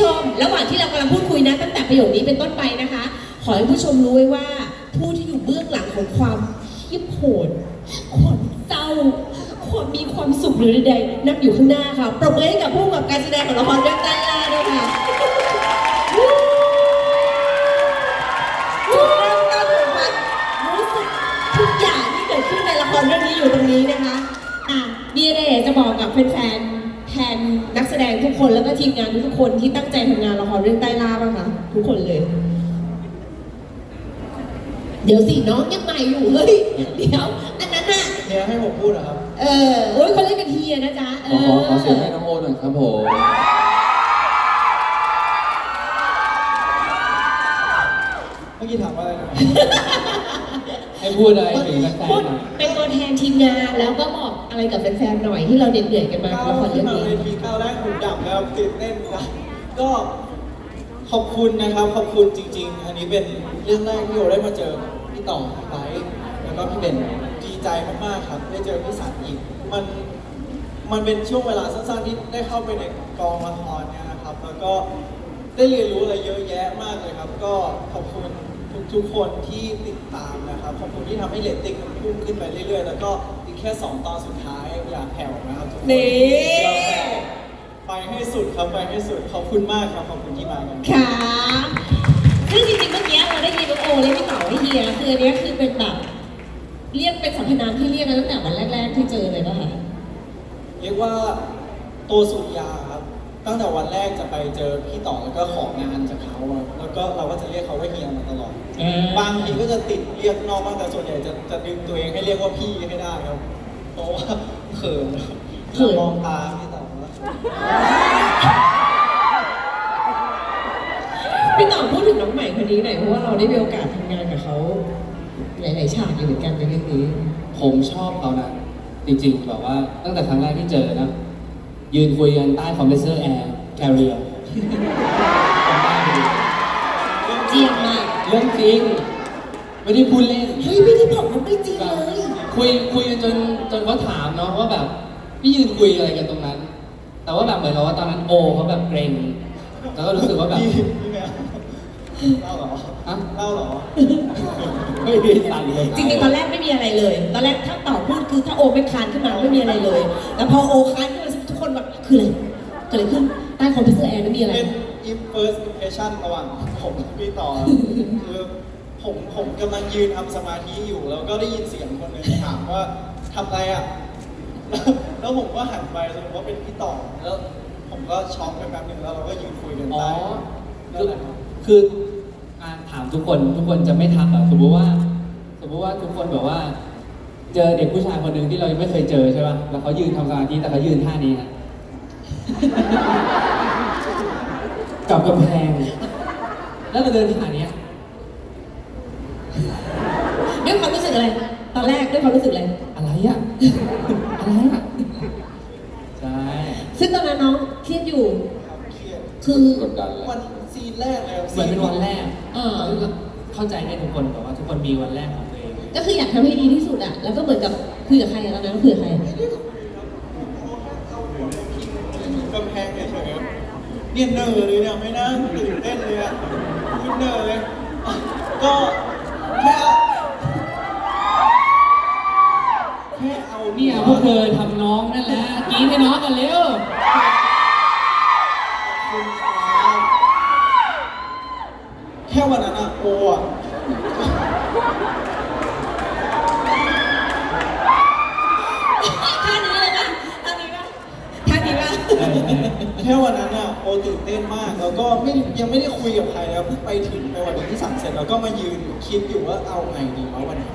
ชม ระหว่างที่เรากำลังพูดคุยนะตั้งแต่ประโยคนี้เป็นต้นไปนะคะ ขอให้ผู้ชมรู้ไว้ว่า ผู้ที่อยู่เบื้องหลังของความเฮี้ยโหดความเศร้าความมีความสุขหรือใดๆนั่งอยู่ข้างหน้าค่ะปรบมือให้กับผู้กำกับการแสดงของละครเรื่องใต้ล่าด้วยค่ะจุดเริ่มต้นของความรู้สึกทุกอย่างที่เกิดขึ้นในละครเรื่องนี้อยู่ตรงนี้นะคะอะมีอะไรอยากจะบอกกับแฟนๆแทนนักแสดงทุก คนแล้วก็ทีมงานทุกๆคนที่ตั้งใจทำงานละครเรื่องใต้ล่าบ้างคะทุกคนเลย เดี๋ยวสิน้องยังใหม่อยู่เฮ้ยเดี๋ยวอันนั้นน่ะเฮียให้ผมพูดเหรอครับเออโอ้ยเขาเรียกกันเฮียนะจ๊ะเอขออขอขอเสียงให้น้องโอหน่อยครับผม เมื่อกี้ถามว่าอะไรนะให้พูดอะไรถึงแฟนพูดๆหน่อยเป็นตัวแทนทีมงานแล้วก็บอกอะไรกับแฟนๆหน่อยที่เราเดือดๆกันมากับก้าวละครขึ้เรื่นองมานี้ เวทีก้า วแรกผมดับแล้วตื่นเต้นนะก็ขอบคุณนะครับ ขอบคุณจริง ๆ อันนี้เป็นเรื่องแรกที่โอได้มาเจอพี่ต่อพี่ไบร์ทแล้วก็พี่เบนดีใจมากๆครับ ได้เจอพี่สันอีกมันมันเป็นช่วงเวลาสั้นๆที่ได้เข้าไปในกองละครเนี่ยนะครับ แล้วก็ได้เรียนรู้อะไรเยอะแยะมากเลยครับ ก็ขอบคุณทุกๆคนที่ติดตามนะครับ ขอบคุณที่ทำให้เรตติ้งมันพุ่งขึ้นไปเรื่อยๆ แล้วก็อีกแค่สองตอนสุดท้ายอย่าแผ่วนะครับทุกคนนี่ อย่าแผ่ว ไปให้สุดครับไปให้สุดขอบคุณมากครับขอบคุณที่มากันค่ะซึ่งจริงๆเมื่อกี้เราได้ยินน้องโอเรียกพี่เต๋าให้เฮียคืออันเนี้ยคือเป็นแบบเรียกเป็นสรรพนามที่เรียกกันตั้งแต่วันแรก ๆ ที่เจอเลยป่ะคะเรียกว่าตัวสุริยาครับตั้งแต่วันแรกจะไปเจอพี่ต่อแล้วก็ของานจากเขาอะแล้วก็เราก็จะเรียกเขาว่าเฮียมาตลอด บางทีก็จะติดเรียกนอกบ้างแต่ส่วนใหญ่จะจะดึงตัวเองให้เรียกว่าพี่ให้ได้ครับ เพราะว่าเขินเขินมองตา พี่ต่อแล้วพี่เต๋าพูดถึงน้องใหม่คนนี้หน่อยเพราะว่าเราได้มีโอกาสทำงานกับเขาหลายๆฉากอยู่เหมือนกันในเรื่องนี้ ผมชอบเขานะ จริงๆแบบว่าตั้งแต่ครั้งแรกที่เจอนะ ยืนคุยกันใต้คอมเพรสเซอร์แอร์แคเรียเจียมมากเรื่องจริง ไม่ได้พูดเล่น เฮ้ยไม่ได้บอกว่าไม่จริงแบบเลย คุยคุยกันจนจนเขาถามเนาะว่าแบบ พี่ยืนคุยอะไรกันตรงนั้น แต่ว่าแบบเหมือนกับว่าตอนนั้นโอเขาแบบเกรงแล้วก็รู้สึกว่าแบบ พี่พี่แมวเล่าเหรอฮะ เล่าเหรอ ไม่ได้สั่นเลยจริงๆตอนแรกไม่มีอะไรเลย ตอนแรกถ้าต่อพูดคือถ้าโอไม่คานขึ้นมาไม่มีอะไรเลย แต่พอโอคานขึ้นมาทุกคนแบบคืออะไรเกิดอะไรขึ้นใต้คอมพิวเตอร์แอร์ไม่มีอะไร เป็น im first impression ระหว่างผมกับพี่ต่อคือผมผมกำลังยืนทำสมาธิอยู่ แล้วก็ได้ยินเสียงคนหนึ่งถามว่าทำอะไรอะ แล้วแล้วผมก็หันไปสรุปว่าเป็นพี่ต่อแล้วผมก็ช็อกไปแป๊บนึงแล้วเราก็ยืนคุยกันอ๋อใต้นั่นแหละครับ คืออ่าถามทุกคนทุกคนจะไม่ทักเหรอสมมติว่า สมมติว่าทุกคนแบบว่า เจอเด็กผู้ชายคนหนึ่งที่เรายังไม่เคยเจอใช่ป่ะแล้วเขายืนทำสมาธิแต่เขายืนท่านี้ฮะ กับกำแพง แล้วเราเดินท่าเนี้ย ด้วยความรู้สึกอะไรต อนแรกด้วยความรู้สึกอะไรอะไรอะอะไรอะใช่ซึ่งตอนนั้นน้องเครียดอยู่ครับเครียดคือกดดันเลยวันซีนแรกเลยครับเหมือนเป็นวันแรกเออ เข้าใจได้ทุกคนแต่ว่าทุกคนมีวันแรกของตัวเองก็คืออยากทำให้ดีที่สุดอะแล้วก็เหมือนกับคุยกับใครอะตอนนั้นคุยกับใครไม่ได้คุยครับเอาแค่เอาหัวไปพิงกำแพงเฉยๆครับเนี่ยเนอร์เลยเนี่ยไม่น่าตื่นเต้นเลยอะพูดเนอร์เลย ก็แค่ วกเธอทำน้องนั่นแหละกรีดให้น้องกันเร็วคุณครับแค่วันนั้นอะโออะท่านี้เลยปะท่านี้ปะท่านี้ปะแค่วันนั้นอะโอตื่นเต้นมาก แล้วก็ไม่ยังไม่ได้คุยกับใครแล้วเพิ่งไปถึงไปวันที่สั่งเสร็จแล้วก็มายืนคิดอยู่ว่าเอาไงดีวะวันนี้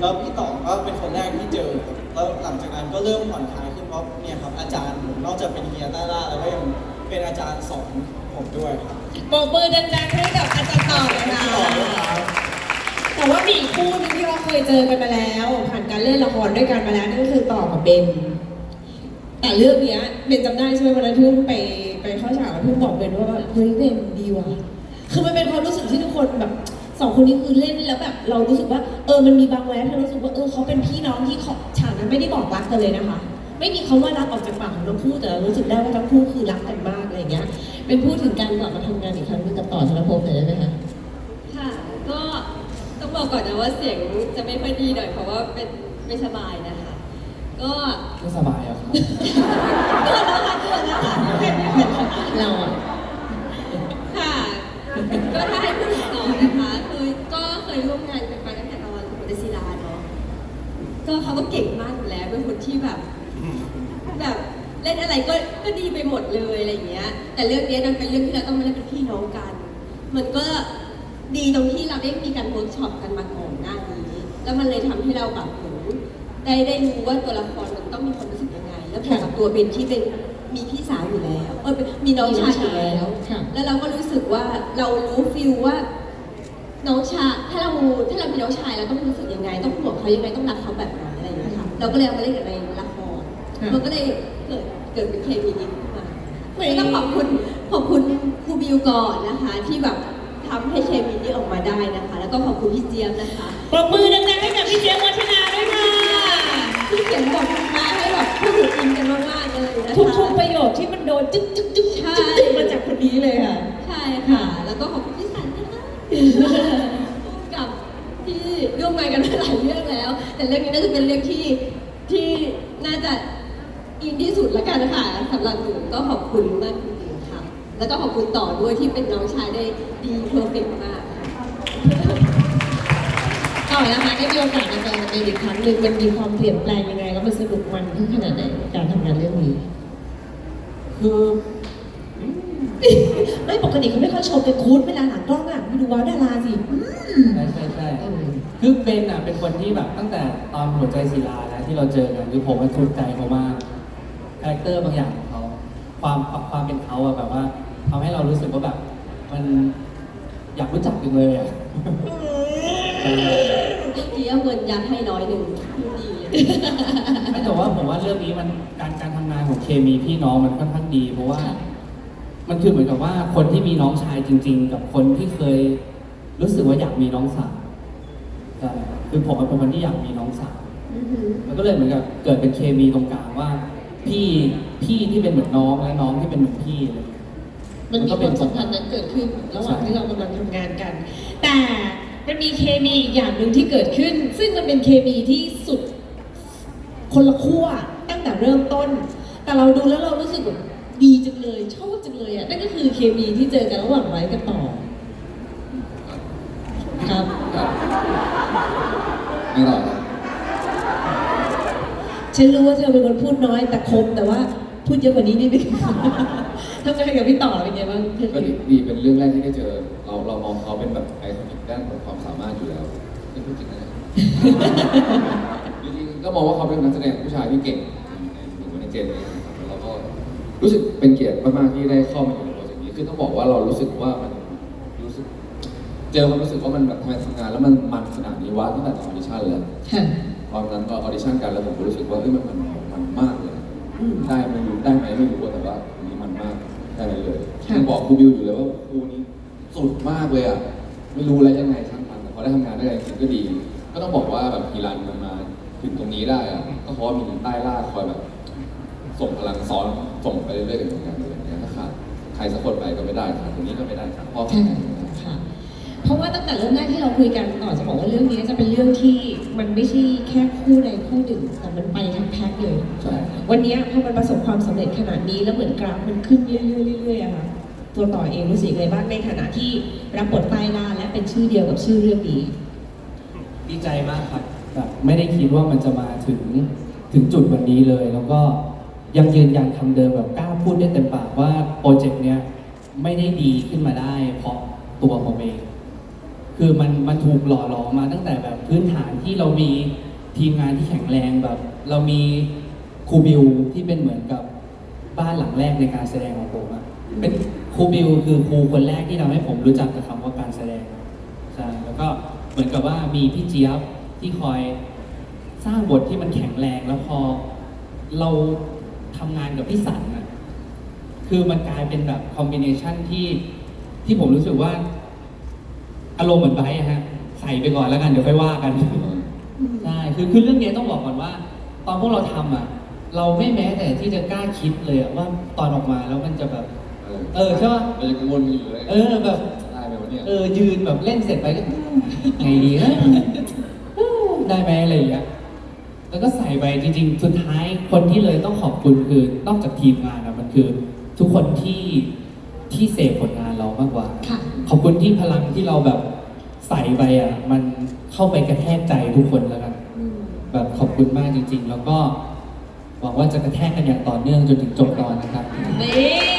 แล้วพี่ต่อก็เป็นคนแรกที่เจอครับ แล้วหลังจากนั้นก็เริ่มผ่อนคลายขึ้นเพราะเนี่ยครับอาจารย์ผมนอกจากเป็นเฮียต้าล่าแล้วก็ยังเป็นอาจารย์สอนผมด้วยครับบอกมือดังๆให้กับอาจารย์ต่อเลยนะแต่ว่ามีอีกคู่หนึงที่เราเคยเจอกันมาแล้ว ผ่านการเล่นละครด้วยกันมาแล้วนั่นก็คือต่อกับเบนแต่เรื่องเนี้ยเบนจำได้ใช่ไหมวันนั้นเพิ่งไปไปเข้าฉากแล้วเพิ่งบอกเบนว่าเฮ้ยเบนดีว่ะคือมันเป็นความรู้สึกที่ทุกคนแบบ สองคนนี้คือเล่นแล้วแบบเรารู้สึกว่า เออมันมีบางแวบที่เรารู้สึกว่าเออเขาเป็นพี่น้องที่เขาฉากนั้นไม่ได้บอกรักกันเลยนะคะ ไม่มีคำว่ารักออกจากปากของทั้งคู่แต่เรารู้สึกได้ว่าทั้งคู่คือรักกันมากอะไรอย่างเงี้ย เป็นพูดถึงการกลับมาทำงานอีกครั้งหนึงกับต่อธนภพหน่อยได้ไหมคะ ค่ะ ก็ต้องบอกก่อนนะว่าเสียงจะไม่ค่อยดีหน่อยเพราะว่าเป็นไม่สบายนะคะ ก็ไม่สบายอะครับตัวแล้วค่ะตัวแล้วค่ะเป็นไม่เป็นค่ะเราอะค่ะ ก็ถ้าให้พูดถึงต่อนะคะคือก็เคยร่วม งานกันมาตั้งแต่ตอนสมุทรศิลาเนาะก็เขาก็เก่งมากอยู่แล้วเป็นคนที่แบบแบบเล่นอะไรก็ก็ดีไปหมดเลยอะไรอย่างเงี้ย แต่เรื่องเนี้ยมันเป็นเรื่องที่เราต้องมาเล่นเป็นพี่น้องกัน มันก็ดีตรงที่เราได้มีการเวิร์กช็อปกันมาก่อนหน้านี้ แล้วมันเลยทำให้เราแบบเหมือนได้ได้รู้ว่าตัวละครมันต้องมีความรู้สึกยังไง แล้วบวกกับตัวเบนที่เป็นมีพี่สาวอยู่แล้วเออเป็นมีน้องชายอยู่แล้วค่ะแล้วเราก็รู้สึกว่าเรารู้ฟิลว่า น้องชายถ้าเราถ้าเรามีน้องชายเราต้องรู้สึกยังไง ต้องห่วงเขายังไงต้องรักเขาแบบไหนอะไรอย่างเงี้ยค่ะเราก็เลยเอามาเล่นกับในละครค่ะมันก็เลยเกิดเกิดเป็นเคมีนี้ขึ้นมาไม่ก็ต้องขอบคุณขอบคุณครูบิวก่อนนะคะ ที่แบบทำให้เคมีนี้ออกมาได้นะคะ แล้วก็ขอบคุณพี่เจี๊ยบนะคะปรบมือดังๆให้กับพี่เจี๊ยบวัฒนาด้วยค่ะที่เขียนบทมาให้แบบพูดถึงอินกันมากๆเลยนะคะทุกๆประโยคที่มันโดนจึ๊กจึ๊กจึ๊กใช่จึ๊กมาจากคนนี้เลยค่ะ ใช่ค่ะ แล้วก็ขอบ กับที่ร่วมงานกันมาหลายเรื่องแล้ว แต่เรื่องนี้น่าจะเป็นเรื่องที่ที่น่าจะอินที่สุดละกันนะคะสำหรับหนูก็ขอบคุณมากจริงๆค่ะ แล้วก็ขอบคุณต่อด้วยที่เป็นน้องชายได้ดีเพอร์เฟกต์มากค่ะต่อนะคะได้มีโอกาสมาเจอกันอีกครั้งหนึ่งมันมีความเปลี่ยนแปลงยังไง แล้วมันสนุกมันขึ้นขนาดไหนในการทำงานเรื่องนี้คือ ไม่ปกติเขาไม่ค่อยชมเป็นคูดเวลาหลังกล้องอะไม่ดูว้าวดาราสิใช่ใช่ใช่อืมคือเบนอะเป็นคนที่แบบตั้งแต่ตอนหัวใจศิลาแล้วที่เราเจอกันคือผมมันถูกใจเขามากคาแรคเตอร์บางอย่างของเขาความความเป็นเขาอะแบบว่าทำให้เรารู้สึกว่าแบบ มันอยากรู้จักจังเลยอะเมื่อกี้เอาเงินยัดให้ร้อยหนึ่งดีเลยไม่แต่ว่าผมว่าเรื่องนี้มันการการทำงานของเคมีพี่น้องมันค่อนข้างดีเพราะว่า มันคือเหมือนกับว่าคนที่มีน้องชายจริง ๆ กับคนที่เคยรู้สึกว่าอยากมีน้องสาวใช่คือผมเป็นคนที่อยากมีน้องสาวอือหือมันก็เลยเหมือนกับเกิดเป็นเคมีตรงกลางว่า พี่พี่ที่เป็นเหมือนน้องและน้องที่เป็นเหมือนพี่อะไรอย่างเงี้ยมันมีความสัมพันธ์นั้นเกิดขึ้นระหว่างที่เรากำลังทำงานกัน แต่มันมีเคมีอีกอย่างหนึ่งที่เกิดขึ้น ซึ่งมันเป็นเคมีที่สุดคนละขั้วตั้งแต่เริ่มต้น แต่เราดูแล้วเรารู้สึกแบบ ดีจังเลยชอบจังเลยอะนั่นก็คือเคมีที่เจอกันระหว่างไว้กับต่อครับไม่ต่อครับฉันรู้ว่าเธอเป็นคนพูดน้อยแต่คมแต่ว่าพูดเยอะกว่านี้นิดนึงทำงานกับพี่ต่อเป็นไงบ้างก็ดีดีเป็นเรื่องแรกที่ได้เจอ เราเรามองเขาเป็นแบบไอคอนิกด้านของความสามารถอยู่แล้วไม่พูดจริงนะจริงๆก็มองว่าเขาเป็นนักแสดงผู้ชายที่เก่งในหนึ่งในเจนนี้นะครับแล้วก็ รู้สึกเป็นเกียรติมากๆที่ได้เข้ามาอยู่ในโปรเจกต์นี้คือต้องบอกว่าเรารู้สึกว่ามันรู้สึกเจอความรู้สึกว่ามันแบบทำไมทำงานแล้วมันมันขนาดนี้วะตั้งแต่ตอนออดิชั่นเลยค่ะ ตอนนั้นก็ออดิชั่นกันแล้วผมก็รู้สึกว่าเอ้ยมันมันมันมากเลยอืมได้ไม่รู้ได้ไหมไม่รู้แต่ว่าอันนี้มันมากได้เลยเลยค่ะ ยังบอกครูบิวอยู่เลยว่าครูนี้สุดมากเลยอะไม่รู้อะไรยังไงช่างมันแต่พอได้ทำงานด้วยกันจริงๆก็ดี ก็ต้องบอกว่าแบบฮีรันมันมาถึงตรงนี้ได้อะก็เพราะว่ามีใต้ล่าคอยแบบ ส่งพลังซ้อนส่งไปเรื่อยๆกับงานอะไรอย่างเงี้ยถ้าขาดใครสักคนไปก็ไม่ได้ขาดตรงนี้ก็ไม่ได้ครับเพราะค่ะค่ะ เพราะว่าตั้งแต่เริ่มแรกที่เราคุยกันต่อจะบอกว่าเรื่องนี้จะเป็นเรื่องที่มันไม่ใช่แค่คู่ใดคู่หนึ่งแต่มันไปทั้งแพ็คเลย ใช่ครับวันนี้พอมันประสบความสำเร็จขนาดนี้แล้วเหมือนกราฟมันขึ้นเรื่อยๆเรื่อยๆอะค่ะตัวต่อเองรู้สึกยังไงบ้างในฐานะที่รับบทใต้ล่าและเป็นชื่อเดียวกับชื่อเรื่องนี้ ดีใจมากครับแบบไม่ได้คิดว่ามันจะมาถึงถึงจุดวันนี้เลย แล้วก็ ยังยืนยันคำเดิมแบบกล้าพูดได้เต็มปากว่าโปรเจกต์เนี้ยไม่ได้ดีขึ้นมาได้ เพราะตัวผมเอง คือมันมันถูกหล่อหลอมมาตั้งแต่แบบพื้นฐานที่เรามีทีมงานที่แข็งแรงแบบ เรามีครูบิวที่เป็นเหมือนกับบ้านหลังแรกในการแสดงของผมอะเป็นครูบิวคือครูคนแรกที่ทำให้ผมรู้จักกับคำว่าการแสดงใช่แล้วก็เหมือนกับว่ามีพี่เจี๊ยบที่คอยสร้างบทที่มันแข็งแรงแล้วพอเรา ทำงานกับพี่สันอะคือมันกลายเป็นแบบคอมบิเนชันที่ที่ผมรู้สึกว่า อารมณ์เหมือนไบร์ทอะฮะ ใส่ไปก่อนแล้วกันเดี๋ยวค่อยว่ากัน ใช่คือคือเรื่องนี้ต้องบอกก่อนว่า ตอนพวกเราทำอะ เราไม่แม้แต่ที่จะกล้าคิดเลยอะว่าตอนออกมาแล้วมันจะแบบ เออเลยเออใช่ปะเราจะกังวลกันอยู่เลยเออแบบ ได้ไหมวะเนี่ยเออยืนแบบเล่นเสร็จไปก็ ไงดีนะได้ไหมอะไรอย่างเงี้ย แล้วก็ใส่ไปจริง ๆ สุดท้ายคนที่เลยต้องขอบคุณคือนอกจากทีมงานนะมันคือ ทุกคนที่ที่เสพผลงานเรามากกว่า ค่ะ ขอบคุณที่พลังที่เราแบบใส่ไปอะ มันเข้าไปกระแทกใจทุกคนแล้วกัน อืมแบบขอบคุณมากจริง ๆ แล้วก็หวังว่าจะกระแทกกันอย่างต่อเนื่องจนถึงจบตอนนะครับ นี่